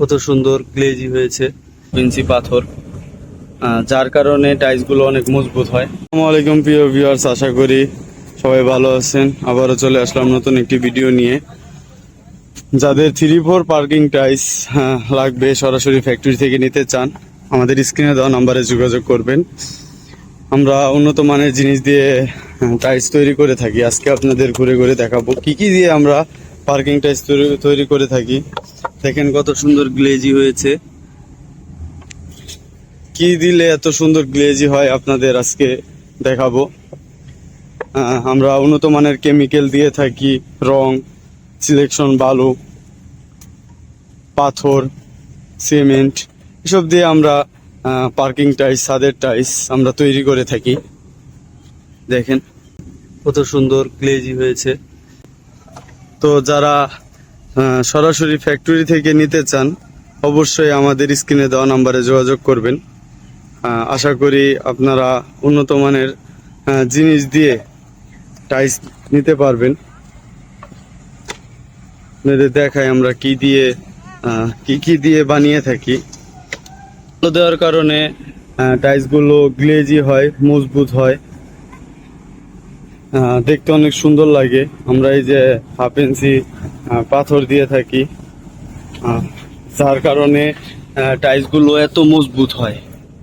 কত সুন্দর গ্লেজি হয়েছে পিঞ্চি পাথর। যার কারণে টাইলসগুলো অনেক মজবুত হয়। আসসালামু আলাইকুম, প্রিয় ভিউয়ার্স আশা করি সবাই ভালো আছেন। আবারও চলে আসলাম নতুন একটি ভিডিও নিয়ে। যাদের থ্রি ফোর পার্কিং টাইলস লাগবে, সরাসরি ফ্যাক্টরি থেকে নিতে চান, আমাদের স্ক্রিনে দেওয়া নাম্বারে যোগাযোগ করবেন। আমরা উন্নত মানের জিনিস দিয়ে টাইলস তৈরি করে থাকি। আজকে আপনাদের ঘুরে ঘুরে দেখাবো। কি কি দিয়ে আমরা পার্কিং টাইলস তৈরি করে থাকি? দেখেন কত সুন্দর গ্লেজি হয়েছে। কি দিলে এত সুন্দর গ্লেজি হয় আপনাদের আজকে দেখাবো। আমরা উন্নত মানের কেমিক্যাল দিয়ে থাকি, রং সিলেকশন বালু, পাথর সিমেন্ট এসব দিয়ে আমরা পার্কিং টাইস ছাদের টাইস আমরা তৈরি করে থাকি। দেখেন কত সুন্দর গ্লেজি হয়েছে। তো যারা সরাসরি ফ্যাক্টরি থেকে নিতে চান, অবশ্যই আমাদের স্ক্রিনে দেওয়া নাম্বারে যোগাযোগ করবেন। আশা করি আপনারা উন্নত মানের জিনিস দিয়ে টাইস নিতে পারবেন। আপনাদের দেখাই আমরা কি দিয়ে কি কি দিয়ে বানিয়ে থাকি। দেওয়ার কারণে টাইলসগুলো গ্লেজি হয়, মজবুত হয়। দেখতে অনেক সুন্দর লাগে। আমরা এই যে হাফ ইঞ্চি পাথর দিয়ে থাকি। যার কারণে টাইলসগুলো এত মজবুত হয়।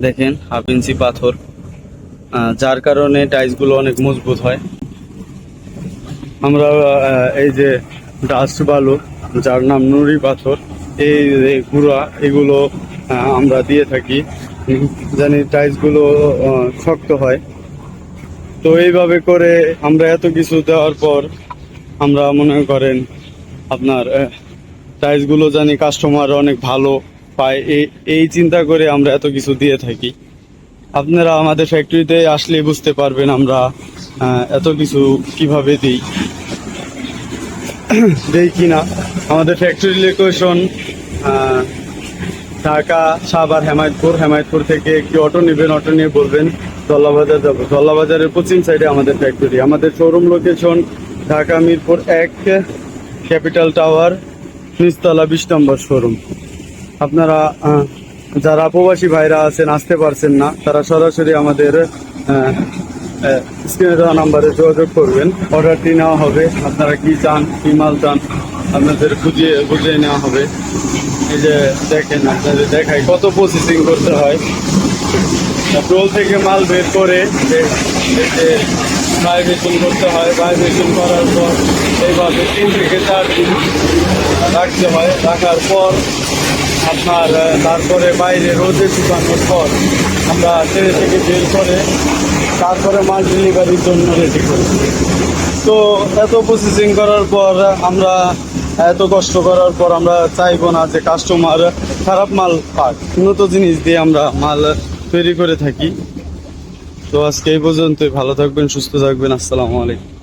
দেখেন হাফ ইঞ্চি পাথর। যার কারণে টাইলসগুলো অনেক মজবুত হয়। আমরা এই যে ডাস্ট বালু, যার নাম নুড়ি পাথর, এই গুঁড়া, এগুলো আমরা দিয়ে থাকি। জানি টাইলসগুলো শক্ত হয়। তো এইভাবে করে আমরা এত কিছু দেওয়ার পর আমরা মনে করেন আপনার টাইলসগুলো জানি কাস্টমার অনেক ভালো পায়। এই এই চিন্তা করে আমরা এত কিছু দিয়ে থাকি। আপনারা আমাদের ফ্যাক্টরিতে আসলে বুঝতে পারবেন আমরা এত কিছু কীভাবে দিই। দেই কি না? আমাদের ফ্যাক্টরি লোকেশন ঢাকা, সাভার, হেমায়তপুর। হেমায়তপুর থেকে একটি অটো নেবেন অটো নিয়ে বলবেন। দল্লাবাজার যাব। দল্লাবাজারের পশ্চিম সাইডে আমাদের ফ্যাক্টরি আমাদের শোরুম লোকেশন ঢাকা মিরপুর এক। ক্যাপিটাল টাওয়ার, নিচতলা বিশ নম্বর শোরুম। আপনারা যারা প্রবাসী ভাইরা আছেন, আসতে পারছেন না, তারা সরাসরি আমাদের স্ক্রিনে দেওয়া নাম্বারে যোগাযোগ করবেন। অর্ডারটি নেওয়া হবে। আপনারা কি চান, কি মাল চান, আপনাদের বুঝিয়ে বুঝিয়ে নেওয়া হবে। এই যে দেখেন, আপনাদের দেখাই কত প্রসেসিং করতে হয়। রোল থেকে মাল বের করে, এই করতে হয়। ভাইব্রেশন করার পর এইভাবে তিন থেকে চার দিন রাখতে হয়। রাখার পর আপনার তারপরে বাইরে রোদে শুকানোর পর আমরা ছেড়ে থেকে বের করে তারপরে মাল ডেলিভারির জন্য রেডি করি। তো এত প্রসেসিং করার পর আমরা, এত কষ্ট করার পর আমরা চাইব না যে কাস্টমার খারাপ মাল পাক। উন্নত জিনিস দিয়ে আমরা মাল তৈরি করে থাকি। তো আজকে এই পর্যন্তই। ভালো থাকবেন, সুস্থ থাকবেন। আসসালামু আলাইকুম।